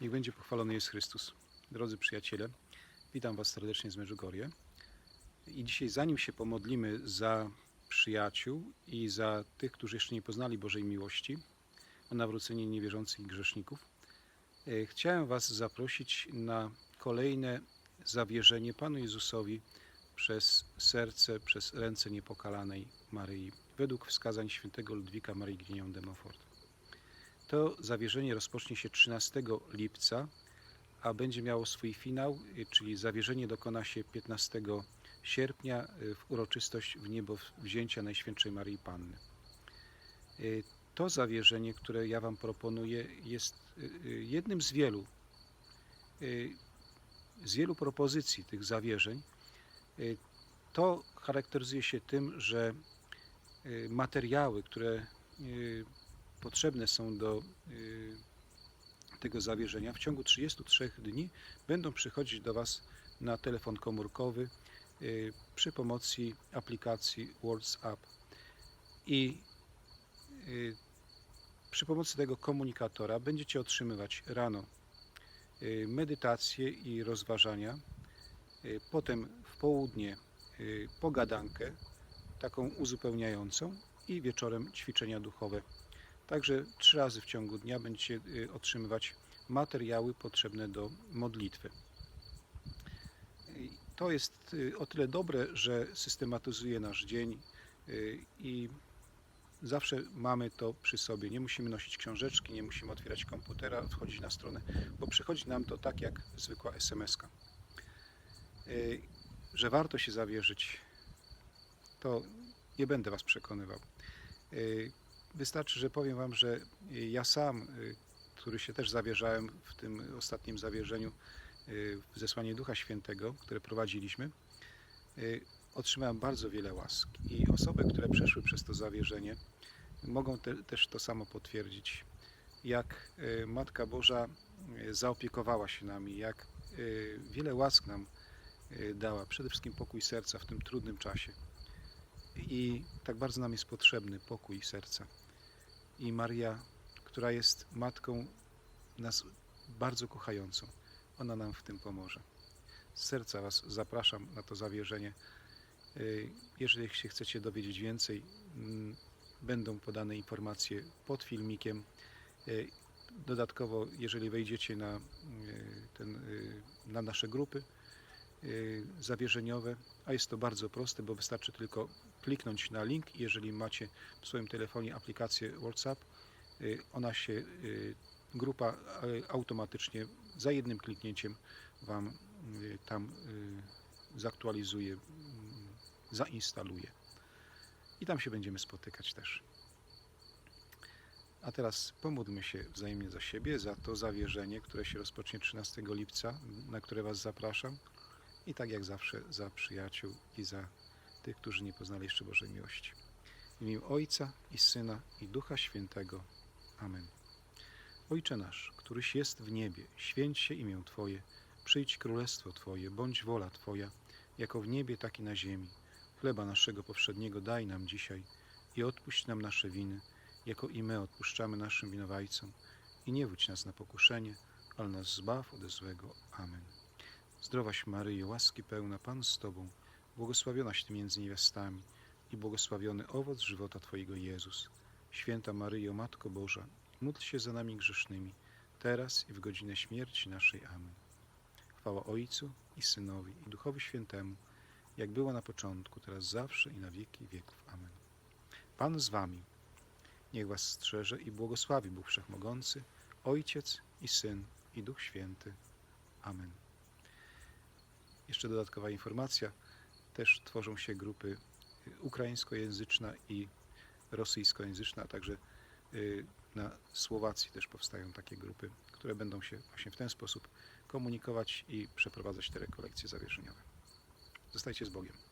Niech będzie pochwalony jest Chrystus. Drodzy przyjaciele, witam Was serdecznie z Medjugorje. I dzisiaj, zanim się pomodlimy za przyjaciół i za tych, którzy jeszcze nie poznali Bożej miłości, o nawrócenie niewierzących i grzeszników, e, chciałem Was zaprosić na kolejne zawierzenie Panu Jezusowi przez serce, przez ręce niepokalanej Maryi, według wskazań świętego Ludwika Marii Grignion de Montfort. To zawierzenie rozpocznie się 13 lipca, a będzie miało swój finał, y, czyli zawierzenie dokona się 15 sierpnia y, w uroczystość w niebo wzięcia Najświętszej Maryi Panny. Y, To zawierzenie, które ja Wam proponuję, jest jednym z wielu, z wielu propozycji tych zawierzeń. To charakteryzuje się tym, że materiały, które potrzebne są do y, tego zawierzenia, w ciągu 33 dni będą przychodzić do Was na telefon komórkowy y, przy pomocy aplikacji WhatsApp. I y, przy pomocy tego komunikatora będziecie otrzymywać rano medytacje i rozważania, potem w południe pogadankę, taką uzupełniającą i wieczorem ćwiczenia duchowe. Także trzy razy w ciągu dnia będziecie y, otrzymywać materiały potrzebne do modlitwy. To jest y, o tyle dobre, że systematyzuje nasz dzień y, i zawsze mamy to przy sobie. Nie musimy nosić książeczki, nie musimy otwierać komputera, wchodzić na stronę, bo przychodzi nam to tak jak zwykła SMS-ka. Że warto się zawierzyć, to nie będę Was przekonywał. Y, Wystarczy, że powiem Wam, że ja sam, y, który się też zawierzałem w tym ostatnim zawierzeniu y, w zesłanie Ducha Świętego, które prowadziliśmy, y, otrzymałem bardzo wiele łask. I osoby, które przeszły przez to zawierzenie, mogą te, też to samo potwierdzić. Jak y, Matka Boża y, zaopiekowała się nami, jak y, wiele łask nam y, dała, przede wszystkim pokój serca w tym trudnym czasie. I tak bardzo nam jest potrzebny pokój serca. I Maria, która jest matką nas bardzo kochającą, ona nam w tym pomoże. Z serca Was zapraszam na to zawierzenie. Y, Jeżeli się chcecie dowiedzieć więcej, mm, będą podane informacje pod filmikiem. Y, Dodatkowo, jeżeli wejdziecie na, y, ten, na nasze grupy zawierzeniowe, a jest to bardzo proste, bo wystarczy tylko kliknąć na link. Jeżeli macie w swoim telefonie aplikację WhatsApp, y, ona się, y, grupa y, automatycznie za jednym kliknięciem Wam y, tam y, zaktualizuje, zainstaluje. I tam się będziemy spotykać też. A teraz pomódlmy się wzajemnie za siebie, za to zawierzenie, które się rozpocznie 13 lipca, na które Was zapraszam. I tak jak zawsze za przyjaciół i za tych, którzy nie poznali jeszcze Bożej miłości. W imię Ojca i Syna i Ducha Świętego. Amen. Ojcze nasz, któryś jest w niebie, święć się imię Twoje, przyjdź królestwo Twoje, bądź wola Twoja, jako w niebie, tak i na ziemi. Chleba naszego powszedniego daj nam dzisiaj i odpuść nam nasze winy, jako i my odpuszczamy naszym winowajcom. I nie wódź nas na pokuszenie, ale nas zbaw ode złego. Amen. Zdrowaś Maryjo, łaski pełna, Pan z Tobą, błogosławionaś Ty między niewiastami i błogosławiony owoc żywota Twojego Jezus. Święta Maryjo, Matko Boża, módl się za nami grzesznymi, teraz i w godzinę śmierci naszej. Amen. Chwała Ojcu i Synowi i Duchowi Świętemu, jak było na początku, teraz zawsze i na wieki wieków. Amen. Pan z Wami, niech Was strzeże i błogosławi Bóg Wszechmogący, Ojciec i Syn i Duch Święty. Amen. Jeszcze dodatkowa informacja, też tworzą się grupy y, ukraińskojęzyczna i rosyjskojęzyczna, a także y, na Słowacji też powstają takie grupy, które będą się właśnie w ten sposób komunikować i przeprowadzać te rekolekcje zawierzeniowe. Zostajcie z Bogiem.